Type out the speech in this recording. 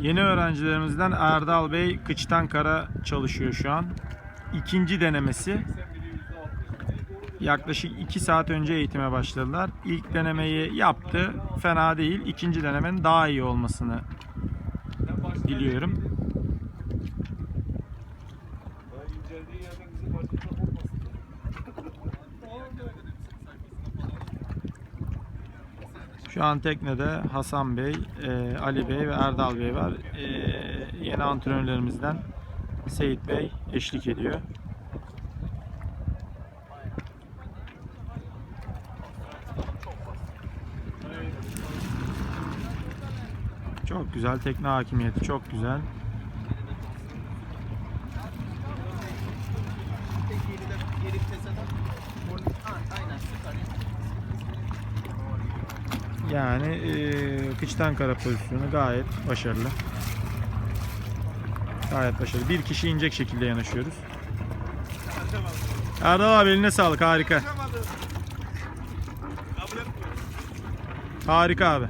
Yeni öğrencilerimizden Erdal Bey kıçtan kara çalışıyor şu an. İkinci denemesi. Yaklaşık 2 saat önce eğitime başladılar. İlk denemeyi yaptı. Fena değil. İkinci denemenin daha iyi olmasını diliyorum. Şu an teknede Hasan Bey, e, Ali Bey ve Erdal Bey var. E, yeni antrenörlerimizden Seyit Bey eşlik ediyor. Çok güzel tekne hakimiyeti, çok güzel. Yani e, kıçtan kara pozisyonu gayet başarılı. Gayet başarılı. Bir kişi inecek şekilde yanaşıyoruz. Erdal abi eline sağlık harika. Harika abi.